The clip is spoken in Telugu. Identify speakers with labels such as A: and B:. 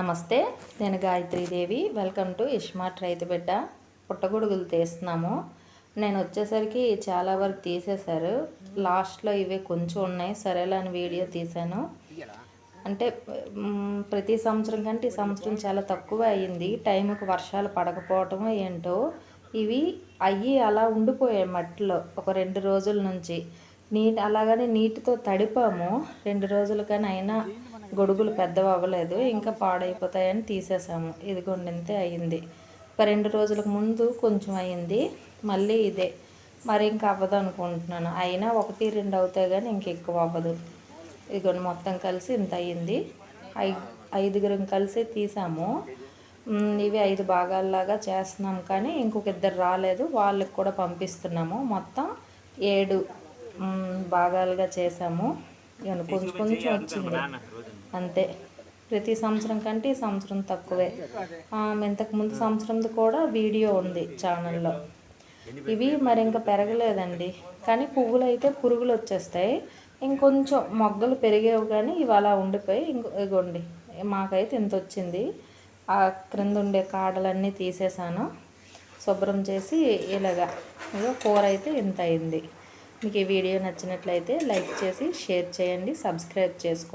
A: నమస్తే నేను గాయత్రీదేవి వెల్కమ్ టు ఇష్మార్ట్ రైతు బిడ్డ. పుట్టగొడుగులు తీస్తున్నాము. నేను వచ్చేసరికి చాలా వరకు తీసేశారు. లాస్ట్లో ఇవే కొంచెం ఉన్నాయి. సరేలే అని వీడియో తీశాను. అంటే ప్రతి సంవత్సరం కంటే ఈ సంవత్సరం చాలా తక్కువ అయ్యింది. టైంకి వర్షాలు పడకపోవటం ఏంటో ఇవి అయ్యి అలా ఉండిపోయాయి మట్టిలో ఒక రెండు రోజుల నుంచి. నీట్ అలాగని నీటితో తడిపాము. రెండు రోజులు కానీ అయినా గొడుగులు పెద్దవి అవ్వలేదు ఇంకా పాడైపోతాయని తీసేసాము. ఇదిగోండి ఇంతే అయ్యింది ఒక రెండు రోజులకు ముందు కొంచెం అయ్యింది మళ్ళీ ఇదే. మరి ఇంకా అవ్వదు అనుకుంటున్నాను అయినా ఒకటి రెండు అవుతాయి కానీ ఇంక ఎక్కువ అవ్వదు. ఇదిగోండి మొత్తం కలిసి ఇంత అయ్యింది. ఐ ఐదుగురం కలిసి తీసాము. ఇవి ఐదు భాగాల్లాగా చేస్తున్నాం. కానీ ఇంకొక ఇద్దరు రాలేదు. వాళ్ళకి కూడా పంపిస్తున్నాము. మొత్తం ఏడు భాగాలుగా చేసాము ఇవన్నీ కొంచెం కొంచెం వచ్చింది. అంతే. ప్రతి సంవత్సరం కంటే ఈ సంవత్సరం తక్కువే. ఆ, ఇంతకు ముందు సంవత్సరంది కూడా వీడియో ఉంది ఛానల్లో. ఇవి మరి ఇంకా పెరగలేదండి. కానీ పువ్వులు అయితే పురుగులు వచ్చేస్తాయి. ఇంకొంచెం మొగ్గలు పెరిగేవి కానీ ఇవి అలా ఉండిపోయి ఇంకో ఇగోండి. మాకైతే ఇంత వచ్చింది. ఆ క్రింద ఉండే కాడలన్నీ తీసేసాను. శుభ్రం చేసి ఇలాగా ఇగో కూర అయితే ఇంత అయింది. మీకు ఈ వీడియో నచ్చినట్లయితే లైక్ చేసి షేర్ చేయండి సబ్స్క్రైబ్ చేసుకోండి.